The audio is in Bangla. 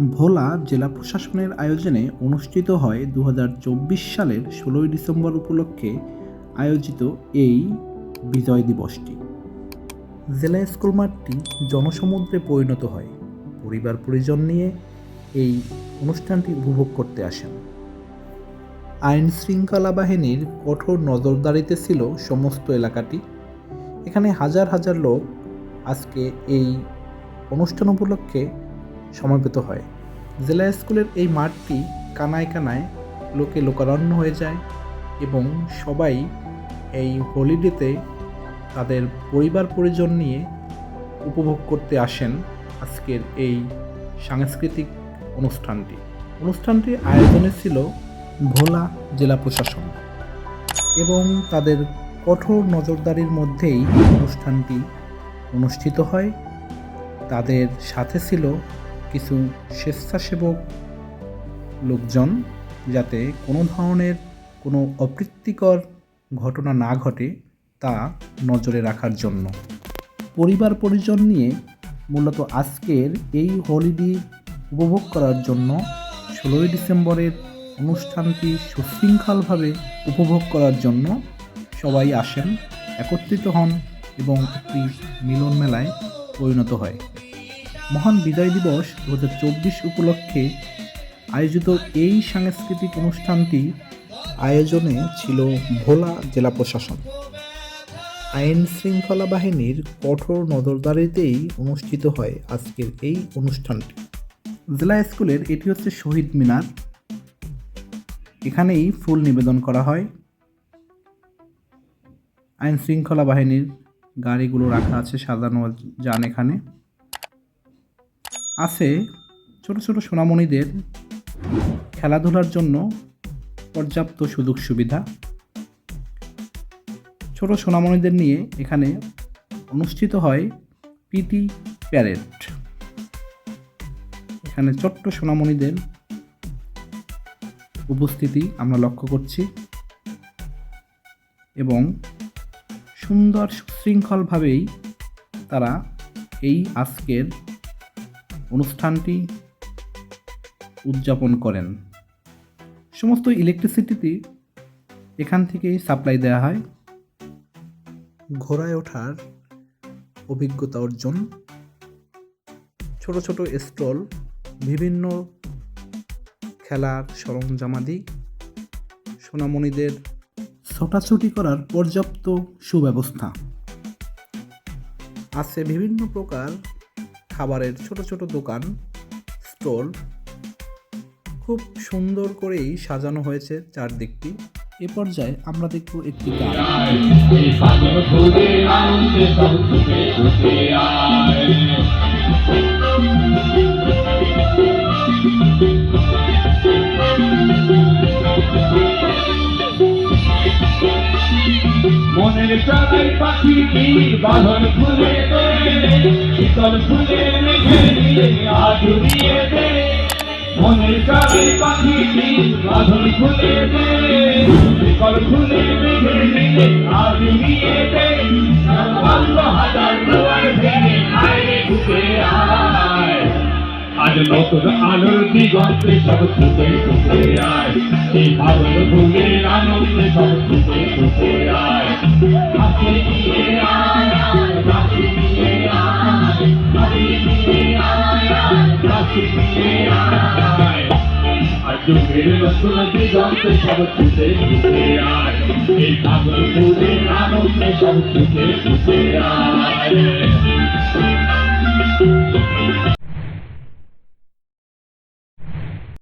ভোলা জেলা প্রশাসনের আয়োজনে অনুষ্ঠিত হয় দু হাজার চব্বিশ সালের ষোলোই ডিসেম্বর উপলক্ষে আয়োজিত এই বিজয় দিবসটি। জেলা স্কুল মাঠটি জনসমুদ্রে পরিণত হয়। পরিবার পরিজন নিয়ে এই অনুষ্ঠানটি উপভোগ করতে আসেন। আইন শৃঙ্খলা বাহিনীর কঠোর নজরদারিতে ছিল সমস্ত এলাকাটি। এখানে হাজার হাজার লোক আজকে এই অনুষ্ঠান উপলক্ষে সমবেত হয়। জেলা স্কুলের এই মাঠটি কানায় কানায় লোকে লোকারণ্য হয়ে যায় এবং সবাই এই হোলিডেতে তাদের পরিবার পরিজন নিয়ে উপভোগ করতে আসেন আজকের এই সাংস্কৃতিক অনুষ্ঠানটি। অনুষ্ঠানটি আয়োজনে ছিল ভোলা জেলা প্রশাসন এবং তাদের কঠোর নজরদারির মধ্যেই অনুষ্ঠানটি অনুষ্ঠিত হয়। তাদের সাথে ছিল কিছু স্বেচ্ছাসেবক লোকজন যাতে কোনো ধরনের কোনো অপ্রীতিকর ঘটনা না ঘটে তা নজরে রাখার জন্য। পরিবার পরিজন নিয়ে মূলত আজকের এই হলিডে উপভোগ করার জন্য ষোলোই ডিসেম্বরের অনুষ্ঠানটি সুশৃঙ্খলভাবে উপভোগ করার জন্য সবাই আসেন, একত্রিত হন এবং একটি মিলন মেলায় পরিণত হয়। মহান বিজয় দিবস দু হাজার চব্বিশ উপলক্ষে আয়োজিত এই সাংস্কৃতিক অনুষ্ঠানটি আয়োজনে ছিল ভোলা জেলা প্রশাসন। আইন শৃঙ্খলা বাহিনীর কঠোর নজরদারিতেই অনুষ্ঠিত হয় আজকের এই অনুষ্ঠানটি। জেলা স্কুলের এটি হচ্ছে শহীদ মিনার। এখানেই ফুল নিবেদন করা হয়। আইন শৃঙ্খলা বাহিনীর গাড়িগুলো রাখা আছে, সাজানো যান এখানে। আছে ছোট ছোট সোনামণিদের খেলাধুলার জন্য পর্যাপ্ত সুযোগ সুবিধা। ছোট সোনামণিদের নিয়ে এখানে অনুষ্ঠিত হয় পিটি প্যারেড। এখানে ছোট্ট সোনামণিদের উপস্থিতি আমরা লক্ষ্য করছি এবং সুন্দর সুশৃঙ্খলভাবেই তারা এই আজকের অনুষ্ঠানটি উদযাপন করেন। সমস্ত ইলেকট্রিসিটিটি এখান থেকেই সাপ্লাই দেওয়া হয়। ঘোড়ায় ওঠার অভিজ্ঞতা অর্জন। ছোট ছোট স্টল বিভিন্ন খেলার সরঞ্জামাদি সোনামণিদের ছোটাছুটি করার পর্যাপ্ত সুব্যবস্থা। আছে বিভিন্ন প্রকার খাবারের ছোট ছোট দোকান, স্টল খুব সুন্দর করেই সাজানো হয়েছে চারদিকটি। এ পর্যায়ে আমরা দেখব একটি গান। আয়। মনের প্রাণের পাখি বাহন ফুলে দে শীতল ফুলে মেঘে নিয়ে আজুরিয়ে দে। মনের প্রাণের পাখি বাঁধন দে শীতল ফুলে মেঘে আজ নতুন আলোর দিগন্তে সব ছুটে ছুটে আয়। এই পাগল ভুলে আনন্দে সব ছুটে ছুটে আয়। নতুন দিগন্তে সব ছুটে ছুটে আয়। এই পাগল ভুলে আনন্দে সব ছুটে ছুটে আয়।